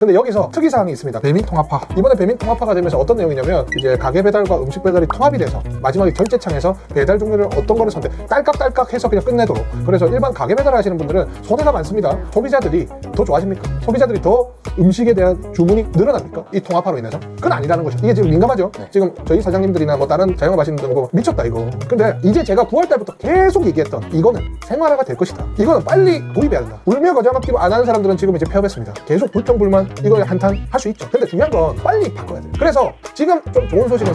근데 여기서 특이사항이 있습니다. 배민 통합화. 이번에 배민 통합화가 되면서 어떤 내용이냐면 이제 가게 배달과 음식 배달이 통합이 돼서 마지막에 결제창에서 배달 종류를 어떤 거를 선택 딸깍딸깍 해서 그냥 끝내도록. 그래서 일반 가게 배달 하시는 분들은 손해가 많습니다. 소비자들이 더 좋아집니까? 소비자들이 더 음식에 대한 주문이 늘어납니까? 이 통합화로 인해서? 그건 아니라는 거죠. 이게 지금 민감하죠? 지금 저희 사장님들이나 뭐 다른 자영업 하시는 분들 보고 미쳤다 이거. 근데 이제 제가 9월 달부터 계속 얘기했던 이거는 생활화가 될 것이다. 이거는 빨리 도입해야 된다. 울며 먹기로 안 하는 사람들은 지금 이제 폐업했습니다. 계속 불평불만 이거 한탄 할 수 있죠. 근데 중요한 건 빨리 바꿔야 돼요. 그래서 지금 좀 좋은 소식은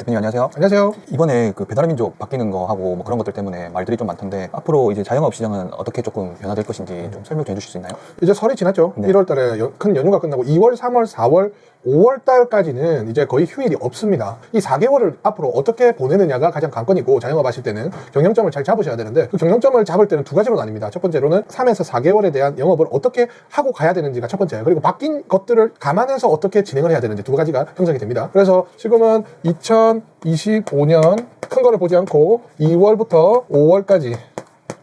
대표님 안녕하세요. 안녕하세요. 이번에 그 배달의 민족 바뀌는 거 하고 뭐 그런 것들 때문에 말들이 좀 많던데 앞으로 이제 자영업 시장은 어떻게 조금 변화될 것인지 좀 설명 좀 해주실 수 있나요? 이제 설이 지났죠. 네. 1월 달에 여- 큰 연휴가 끝나고 2월, 3월, 4월, 5월 달까지는 이제 거의 휴일이 없습니다. 이 4개월을 앞으로 어떻게 보내느냐가 가장 관건이고 자영업 하실 때는 경영점을 잘 잡으셔야 되는데 그 경영점을 잡을 때는 두 가지로 나뉩니다. 첫 번째로는 3에서 4개월에 대한 영업을 어떻게 하고 가야 되는지가 첫 번째예요. 그리고 바뀐 것들을 감안해서 어떻게 진행을 해야 되는지 두 가지가 형성이 됩니다. 그래서 지금은 2025년 큰 거를 보지 않고 2월부터 5월까지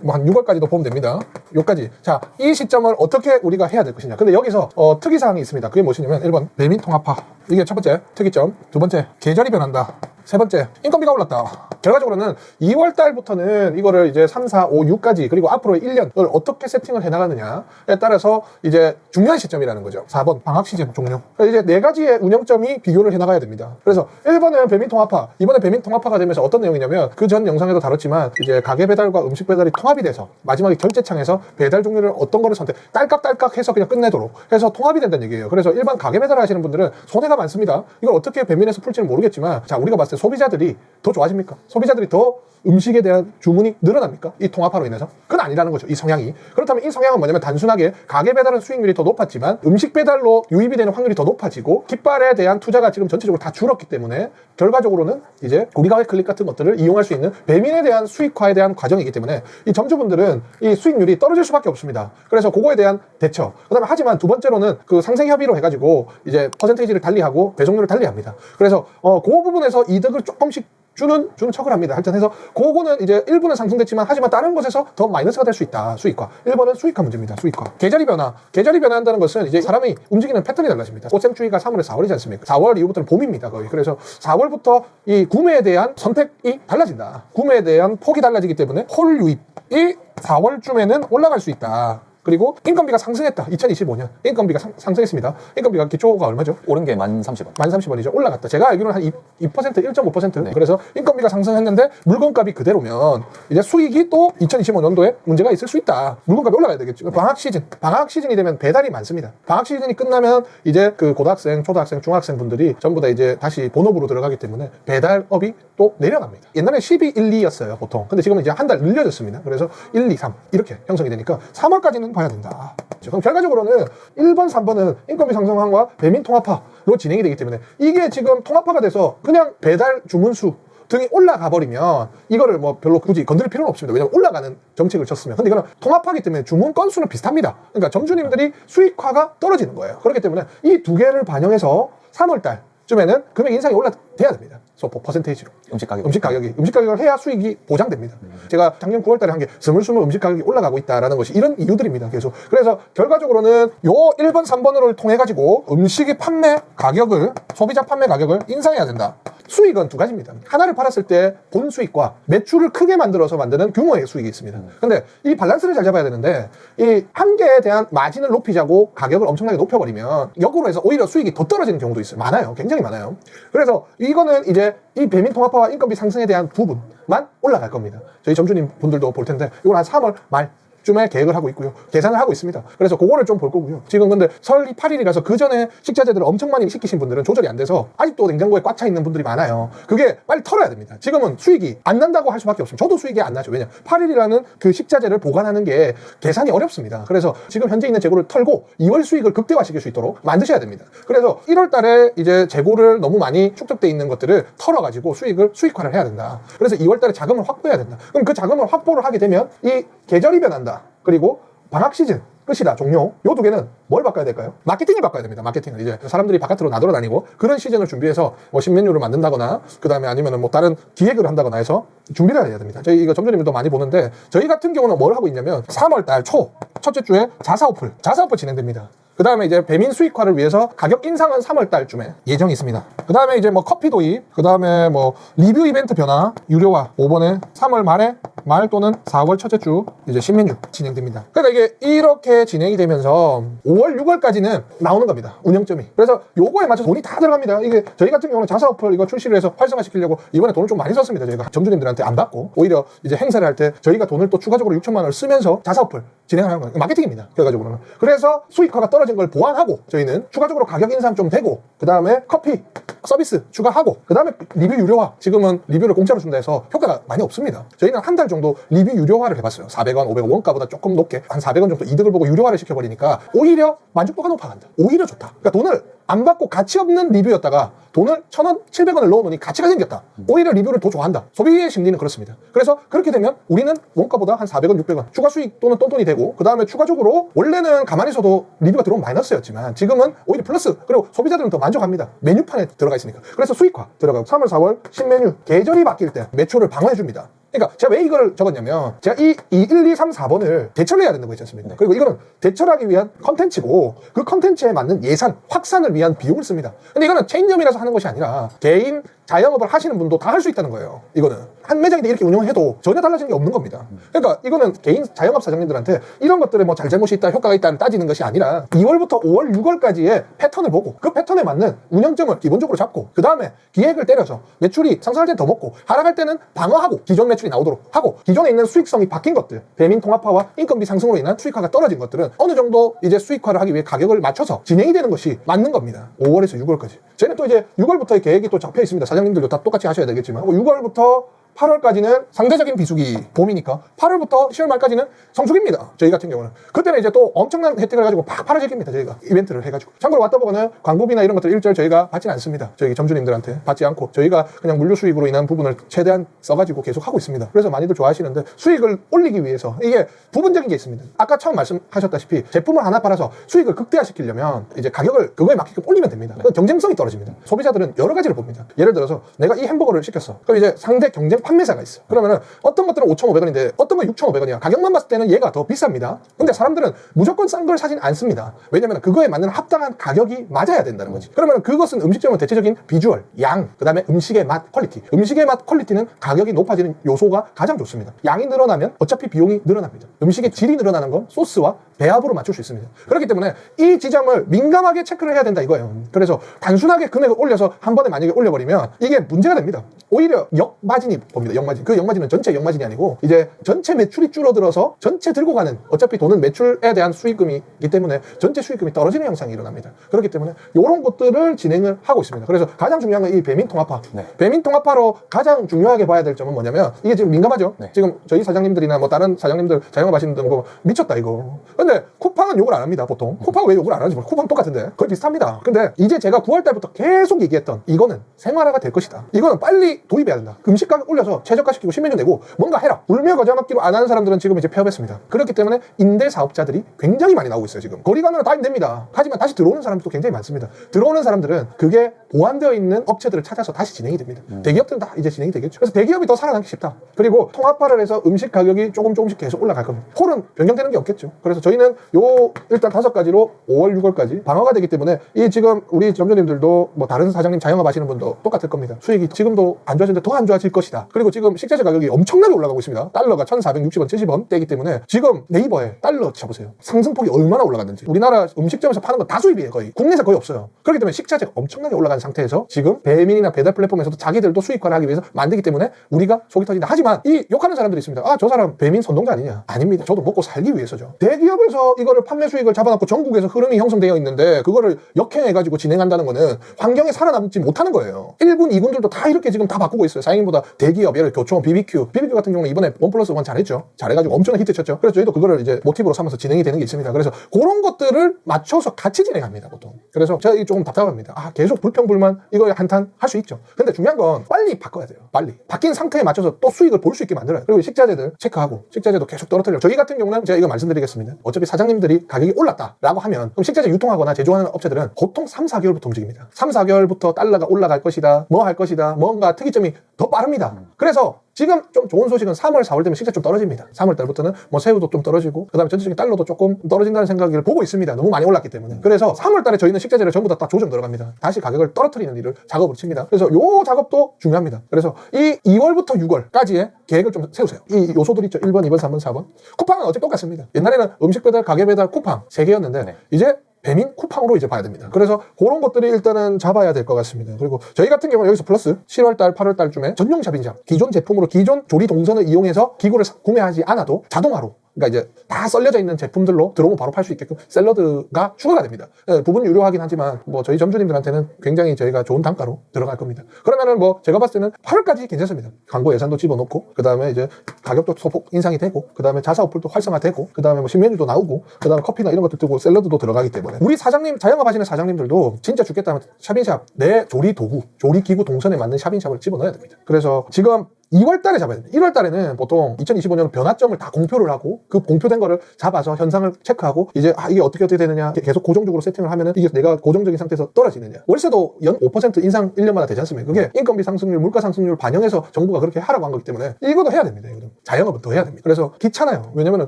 뭐 한 6월까지도 보면 됩니다. 요까지. 자, 이 시점을 어떻게 우리가 해야 될 것이냐. 근데 여기서 어, 특이사항이 있습니다. 그게 무엇이냐면 1번 배민 통합화. 이게 첫 번째 특이점. 두 번째 계절이 변한다. 세 번째 인건비가 올랐다. 결과적으로는 2월 달부터는 이거를 이제 3, 4, 5, 6까지 그리고 앞으로 1년을 어떻게 세팅을 해 나가느냐에 따라서 이제 중요한 시점이라는 거죠. 4번 방학 시즌 종료. 그래서 이제 네 가지의 운영점이 비교를 해 나가야 됩니다. 그래서 1번은 배민 통합화. 이번에 배민 통합화가 되면서 어떤 내용이냐면 그 전 영상에도 다뤘지만 이제 가게 배달과 음식 배달이 통합이 돼서 마지막에 결제창에서 배달 종류를 어떤 거를 선택 딸깍딸깍 해서 그냥 끝내도록 해서 통합이 된다는 얘기예요. 그래서 일반 가게 배달 하시는 분들은 손해가 많습니다. 이걸 어떻게 배민에서 풀지는 모르겠지만 자 우리가 봤을 때 소비자들이 더 좋아집니까? 소비자들이 더 음식에 대한 주문이 늘어납니까? 이 통합화로 인해서? 그건 아니라는 거죠. 이 성향이. 그렇다면 이 성향은 뭐냐면 단순하게 가게 배달은 수익률이 더 높았지만 음식 배달로 유입이 되는 확률이 더 높아지고 깃발에 대한 투자가 지금 전체적으로 다 줄었기 때문에 결과적으로는 이제 우리가 클릭 같은 것들을 이용할 수 있는 배민에 대한 수익화에 대한 과정이기 때문에 이 점주분들은 이 수익률이 떨 어질 수밖에 없습니다. 그래서 그거에 대한 대처. 그다음에 하지만 두 번째로는 그 상생 협의로 해가지고 이제 퍼센테이지를 달리하고 배송률을 달리합니다. 그래서 어, 그 부분에서 이득을 조금씩 주는 주는 척을 합니다. 하여튼 해서 그거는 이제 일부는 상승됐지만 하지만 다른 곳에서 더 마이너스가 될 수 있다. 수익화. 1번은 수익화 문제입니다. 수익화. 계절이 변화. 계절이 변화한다는 것은 이제 사람이 움직이는 패턴이 달라집니다. 꽃샘추위가 3월에서 4월이지 않습니까? 4월 이후부터는 봄입니다. 거의. 그래서 4월부터 이 구매에 대한 선택이 달라진다. 구매에 대한 폭이 달라지기 때문에 홀 유입이 4월쯤에는 올라갈 수 있다. 그리고 인건비가 상승했다. 2025년 인건비가 상, 상승했습니다. 인건비가 기초가 얼마죠? 오른 게만 30원. 1030원이죠. 올라갔다. 제가 알기로는 한 2, 2% 1.5%. 네. 그래서 인건비가 상승했는데 물건값이 그대로면 이제 수익이 또 2025년도에 문제가 있을 수 있다. 물건값이 올라가야 되겠죠. 방학 시즌. 방학 시즌이 되면 배달이 많습니다. 방학 시즌이 끝나면 이제 그 고등학생, 초등학생, 중학생 분들이 전부 다 이제 다시 본업으로 들어가기 때문에 배달업이 또 내려갑니다. 옛날에 12, 1, 2였어요, 보통. 근데 지금은 이제 한 달 늘려졌습니다. 그래서 1, 2, 3 이렇게 형성이 되니까 3월까지는 봐야 된다. 그럼 결과적으로는 1번, 3번은 인건비 상승함과 배민 통합화로 진행이 되기 때문에 이게 지금 통합화가 돼서 그냥 배달 주문수 등이 올라가 버리면 이거를 뭐 별로 굳이 건드릴 필요는 없습니다. 왜냐면 올라가는 정책을 쳤으면. 근데 이거는 통합하기 때문에 주문 건수는 비슷합니다. 그러니까 점주님들이 수익화가 떨어지는 거예요. 그렇기 때문에 이 두 개를 반영해서 3월 달 쯤에는 금액 인상이 올라돼야 됩니다. 소폭 퍼센테이지로. 음식 가격. 음식 가격이 음식 가격을 해야 수익이 보장됩니다. 제가 작년 9월 달에 한 게 스물스물 음식 가격이 올라가고 있다라는 것이 이런 이유들입니다. 계속. 그래서 결과적으로는 요 1번, 3번으로 통해 가지고 음식의 판매 가격을 소비자 판매 가격을 인상해야 된다. 수익은 두 가지입니다. 하나를 팔았을 때 본 수익과 매출을 크게 만들어서 만드는 규모의 수익이 있습니다. 근데 이 밸런스를 잘 잡아야 되는데 이 한 개에 대한 마진을 높이자고 가격을 엄청나게 높여버리면 역으로 해서 오히려 수익이 더 떨어지는 경우도 있어요. 많아요. 굉장히 많아요. 그래서 이거는 이제 이 배민 통합화와 인건비 상승에 대한 부분만 올라갈 겁니다. 저희 점주님 분들도 볼 텐데 이건 한 3월 말 쯤에 계획을 하고 있고요. 계산을 하고 있습니다. 그래서 그거를 좀 볼 거고요. 지금 근데 설이 8일이라서 그 전에 식자재들을 엄청 많이 시키신 분들은 조절이 안 돼서 아직도 냉장고에 꽉 차 있는 분들이 많아요. 그게 빨리 털어야 됩니다. 지금은 수익이 안 난다고 할 수밖에 없습니다. 저도 수익이 안 나죠. 왜냐? 8일이라는 그 식자재를 보관하는 게 계산이 어렵습니다. 그래서 지금 현재 있는 재고를 털고 2월 수익을 극대화시킬 수 있도록 만드셔야 됩니다. 그래서 1월 달에 이제 재고를 너무 많이 축적돼 있는 것들을 털어가지고 수익을 수익화를 해야 된다. 그래서 2월 달에 자금을 확보해야 된다. 그럼 그 자금을 확보를 하게 되면 이 계절이 변한다. 그리고 방학 시즌 끝이다 종료. 요 두 개는 뭘 바꿔야 될까요? 마케팅을 바꿔야 됩니다 마케팅을. 이제 사람들이 바깥으로 나돌아다니고 그런 시즌을 준비해서 뭐 신메뉴를 만든다거나 그 다음에 아니면은 뭐 다른 기획을 한다거나 해서 준비를 해야 됩니다. 저희 이거 점주님도 많이 보는데 저희 같은 경우는 뭘 하고 있냐면 3월 달 초 첫째 주에 자사 오플 자사 오플 진행됩니다. 그 다음에 이제 배민 수익화를 위해서 가격 인상은 3월 달쯤에 예정이 있습니다. 그 다음에 이제 뭐 커피 도입, 그 다음에 뭐 리뷰 이벤트 변화, 유료화. 5번에 3월 말에 말 또는 4월 첫째 주 이제 신메뉴 진행됩니다. 그러니까 이게 이렇게 진행이 되면서 5월, 6월까지는 나오는 겁니다. 운영점이. 그래서 요거에 맞춰서 돈이 다 들어갑니다. 이게 저희 같은 경우는 자사 어플 이거 출시를 해서 활성화시키려고 이번에 돈을 좀 많이 썼습니다. 저희가 점주님들한테 안 받고 오히려 이제 행사를 할 때 저희가 돈을 또 추가적으로 6천만 원을 쓰면서 자사 어플 진행하는 거예요. 마케팅입니다. 결과적으로는. 그래서 수익화가 떨어진 걸 보완하고 저희는 추가적으로 가격 인상 좀 되고 그 다음에 커피 서비스 추가하고 그 다음에 리뷰 유료화 지금은 리뷰를 공짜로 준다 해서 효과가 많이 없습니다. 저희는 한 달 정도 리뷰 유료화를 해봤어요. 400원, 500원 원가보다 조금 높게 한 400원 정도 이득을 보고 유료화를 시켜버리니까 오히려 만족도가 높아간다. 오히려 좋다. 그러니까 돈을 안 받고 가치 없는 리뷰였다가 돈을 1000원, 700원을 넣어놓으니 가치가 생겼다. 오히려 리뷰를 더 좋아한다. 소비의 심리는 그렇습니다. 그래서 그렇게 되면 우리는 원가보다 한 400원, 600원 추가 수익 또는 똔똔이 되고 그 다음에 추가적으로 원래는 가만히 있어도 리뷰가 들어오면 마이너스였지만 지금은 오히려 플러스 그리고 소비자들은 더 만족합니다. 메뉴판에 들어가 있으니까. 그래서 수익화 들어가고 3월, 4월 신메뉴 계절이 바뀔 때 매출을 방어해줍니다. 그러니까 제가 왜 이걸 적었냐면 제가 이, 이 1, 2, 3, 4번을 대처를 해야 된다고 했지 않습니까? 그리고 이거는 대처하기 위한 컨텐츠고 그 컨텐츠에 맞는 예산, 확산을 위한 비용을 씁니다. 근데 이거는 체인점이라서 하는 것이 아니라 개인 자영업을 하시는 분도 다 할 수 있다는 거예요. 이거는 한 매장인데 이렇게 운영을 해도 전혀 달라지는 게 없는 겁니다. 그러니까 이거는 개인 자영업 사장님들한테 이런 것들에 뭐 잘잘못이 있다, 효과가 있다를 따지는 것이 아니라 2월부터 5월, 6월까지의 패턴을 보고 그 패턴에 맞는 운영점을 기본적으로 잡고 그 다음에 기획을 때려서 매출이 상승할 때는 더 먹고 하락할 때는 방어하고 기존 매출이 나오도록 하고 기존에 있는 수익성이 바뀐 것들 배민 통합화와 인건비 상승으로 인한 수익화가 떨어진 것들은 어느 정도 이제 수익화를 하기 위해 가격을 맞춰서 진행이 되는 것이 맞는 겁니다. 5월에서 6월까지. 저희는 또 이제 6월부터의 계획이 또 잡혀 있습니다. 사장님들도 다 똑같이 하셔야 되겠지만 6월부터 8월까지는 상대적인 비수기 봄이니까 8월부터 10월 말까지는 성수기입니다. 저희 같은 경우는 그때는 이제 또 엄청난 혜택을 가지고 팍 팔아제깁니다. 저희가 이벤트를 해가지고 참고로 왔다 보고는 광고비나 이런 것들 일절 저희가 받지는 않습니다. 저희 점주님들한테 받지 않고 저희가 그냥 물류 수익으로 인한 부분을 최대한 써가지고 계속 하고 있습니다. 그래서 많이들 좋아하시는데 수익을 올리기 위해서 이게 부분적인 게 있습니다. 아까 처음 말씀하셨다시피 제품을 하나 팔아서 수익을 극대화시키려면 이제 가격을 그거에 맞게끔 올리면 됩니다. 경쟁성이 떨어집니다. 소비자들은 여러 가지를 봅니다. 예를 들어서 내가 이 햄버거를 시켰어. 그럼 이제 상대 경쟁 판매사가 있어. 그러면은 어떤 것들은 5,500원인데 어떤 건 6,500원이야. 가격만 봤을 때는 얘가 더 비쌉니다. 근데 사람들은 무조건 싼 걸 사진 않습니다. 왜냐면 그거에 맞는 합당한 가격이 맞아야 된다는 거지. 그러면 그것은 음식점은 대체적인 비주얼, 양, 그 다음에 음식의 맛, 퀄리티. 음식의 맛, 퀄리티는 가격이 높아지는 요소가 가장 좋습니다. 양이 늘어나면 어차피 비용이 늘어납니다. 음식의 질이 늘어나는 건 소스와 배합으로 맞출 수 있습니다. 그렇기 때문에 이 지점을 민감하게 체크를 해야 된다 이거예요. 그래서 단순하게 금액을 올려서 한 번에 만약에 올려버리면 이게 문제가 됩니다. 오히려 역마진이 봅니다. 역마진. 그 역마진은 전체 역마진이 아니고 이제 전체 매출이 줄어들어서 전체 들고 가는 어차피 돈은 매출에 대한 수익금이기 때문에 전체 수익금이 떨어지는 현상이 일어납니다. 그렇기 때문에 이런 것들을 진행을 하고 있습니다. 그래서 가장 중요한 건 이 배민 통합화. 네. 배민 통합화로 가장 중요하게 봐야 될 점은 뭐냐면 이게 지금 민감하죠. 네. 지금 저희 사장님들이나 뭐 다른 사장님들 자영업 하시는 분들 보면 미쳤다 이거. 근데 쿠팡은 욕을 안 합니다 보통. 쿠팡 왜 욕을 안 하는지 몰라. 쿠팡 똑같은데 거의 비슷합니다. 근데 이제 제가 9월 달부터 계속 얘기했던 이거는 생활화가 될 것이다. 이거는 빨리 도입해야 된다. 음식 가격 올려서 최저가시키고 신메뉴 내고 뭔가 해라. 울며 겨자 먹기로 안 하는 사람들은 지금 이제 폐업했습니다. 그렇기 때문에 임대 사업자들이 굉장히 많이 나오고 있어요 지금. 거리 가면 다 힘듭니다. 하지만 다시 들어오는 사람들도 굉장히 많습니다. 들어오는 사람들은 그게 보완되어 있는 업체들을 찾아서 다시 진행이 됩니다. 대기업들은 다 이제 진행이 되겠죠. 그래서 대기업이 더 살아남기 쉽다. 그리고 통합화를 해서 음식 가격이 조금 조금씩 계속 올라갈 겁니다. 홀은 변경되는 게 없겠죠. 그래서 저희는 요 일단 다섯 가지로 5월, 6월까지 방어가 되기 때문에 이 지금 우리 점주님들도 뭐 다른 사장님 자영업 하시는 분도 똑같을 겁니다. 수익이 지금도 안 좋아지는데 더안 좋아질 것이다. 그리고 지금 식자재 가격이 엄청나게 올라가고 있습니다. 달러가 1,460원, 70원 대이기 때문에 지금 네이버에 달러 쳐보세요. 상승폭이 얼마나 올라갔는지. 우리나라 음식점에서 파는 건 다 수입이에요, 거의. 국내에서 거의 없어요. 그렇기 때문에 식자재가 엄청나게 올라간 상태에서 지금 배민이나 배달 플랫폼에서도 자기들도 수익화를 하기 위해서 만들기 때문에 우리가 속이 터진다. 하지만 이 욕하는 사람들이 있습니다. 아, 저 사람 배민 선동자 아니냐? 아닙니다. 저도 먹고 살기 위해서죠. 대기업에서 이거를 판매 수익을 잡아놓고 전국에서 흐름이 형성되어 있는데 그거를 역행해가지고 진행한다는 거는 환경에 살아남지 못하는 거예요. 1군, 2군들도 다 이렇게 지금 다 바꾸고 있어요. 사장님보다 대기업, 예를 교촌, BBQ. BBQ 같은 경우는 이번에 원 플러스 원 잘했죠. 잘해가지고 엄청난 히트 쳤죠. 그래서 저희도 그거를 이제 모티브로 삼아서 진행이 되는 게 있습니다. 그래서 그런 것들을 맞춰서 같이 진행합니다, 보통. 그래서 제가 조금 답답합니다. 아, 계속 불평불만 이거 한탄 할 수 있죠. 근데 중요한 건 빨리 바꿔야 돼요. 빨리. 바뀐 상태에 맞춰서 또 수익을 볼 수 있게 만들어요. 그리고 식자재들 체크하고 식자재도 계속 떨어뜨려요. 저희 같은 경우는 제가 이거 말씀드리겠습니다. 어차피 사장님들이 가격이 올랐다라고 하면 그럼 식자재 유통하거나 제조하는 업체들은 보통 3, 4개월부터 움직입니다. 3, 4개월부터 달러가 올라갈 것이다. 뭐 할 것이다. 뭔가 특이 시기점이 더 빠릅니다. 그래서 지금 좀 좋은 소식은 3월, 4월 되면 식재 좀 떨어집니다. 3월 달부터는 뭐 새우도 좀 떨어지고 그다음에 전체적인 달러도 조금 떨어진다는 생각을 보고 있습니다. 너무 많이 올랐기 때문에. 그래서 3월 달에 저희는 식재재를 전부 다, 다 조정 들어갑니다. 다시 가격을 떨어뜨리는 일을 작업을 칩니다. 그래서 요 작업도 중요합니다. 그래서 이 2월부터 6월까지의 계획을 좀 세우세요. 이 요소들 있죠. 1번, 2번, 3번, 4번. 쿠팡은 어차피 똑같습니다. 옛날에는 음식 배달, 가게 배달, 쿠팡 세 개였는데 네. 이제 배민 쿠팡으로 이제 봐야 됩니다. 그래서 그런 것들이 일단은 잡아야 될 것 같습니다. 그리고 저희 같은 경우는 여기서 플러스 7월달, 8월달쯤에 전용 샵인샵 기존 제품으로 기존 조리 동선을 이용해서 기구를 사- 구매하지 않아도 자동화로 그러니까 이제 다 썰려져 있는 제품들로 들어오면 바로 팔 수 있게끔 샐러드가 추가가 됩니다. 예, 부분 유료하긴 하지만 뭐 저희 점주님들한테는 굉장히 저희가 좋은 단가로 들어갈 겁니다. 그러면은 뭐 제가 봤을 때는 8월까지 괜찮습니다. 광고 예산도 집어넣고 그 다음에 이제 가격도 소폭 인상이 되고 그 다음에 자사 어플도 활성화되고 그 다음에 뭐 신메뉴도 나오고 그 다음에 커피나 이런 것도 뜨고 샐러드도 들어가기 때문에 우리 사장님 자영업 하시는 사장님들도 진짜 죽겠다면 샵인샵 내 조리 도구 조리 기구 동선에 맞는 샵인샵을 집어넣어야 됩니다. 그래서 지금 2월 달에 잡아야 됩니다. 1월 달에는 보통 2025년 변화점을 다 공표를 하고 그 공표된 거를 잡아서 현상을 체크하고 이제 아 이게 어떻게 어떻게 되느냐 계속 고정적으로 세팅을 하면은 이게 내가 고정적인 상태에서 떨어지느냐 월세도 연 5% 인상 1년마다 되지 않습니까? 그게 인건비 상승률, 물가 상승률 반영해서 정부가 그렇게 하라고 한 거기 때문에 이것도 해야 됩니다. 이거는 자영업은 더 해야 됩니다. 그래서 귀찮아요. 왜냐면은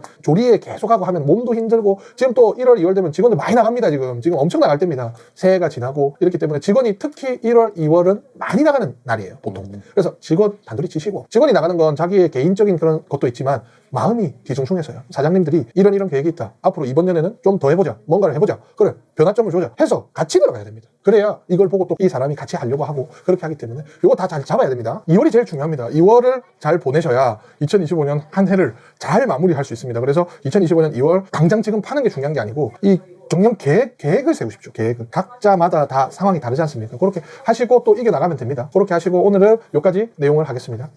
조리에 계속하고 하면 몸도 힘들고 지금 또 1월, 2월 되면 직원들 많이 나갑니다. 지금 지금 엄청 나갈 때입니다. 새해가 지나고 이렇기 때문에 직원이 특히 1월, 2월은 많이 나가는 날이에요. 보통. 그래서 직원 단둘이 치시 고 직원이 나가는 건 자기의 개인적인 그런 것도 있지만 마음이 뒤숭숭해서요. 사장님들이 이런 이런 계획이 있다. 앞으로 이번 년에는 좀 더 해보자. 뭔가를 해보자. 그래. 변화점을 주자. 해서 같이 들어가야 됩니다. 그래야 이걸 보고 또 이 사람이 같이 하려고 하고 그렇게 하기 때문에 이거 다 잘 잡아야 됩니다. 2월이 제일 중요합니다. 2월을 잘 보내셔야 2025년 한 해를 잘 마무리할 수 있습니다. 그래서 2025년 2월 당장 지금 파는 게 중요한 게 아니고 이 정년 계획, 계획을 세우십시오. 계획을. 각자마다 다 상황이 다르지 않습니까? 그렇게 하시고 또 이겨나가면 됩니다. 그렇게 하시고 오늘은 여기까지 내용을 하겠습니다.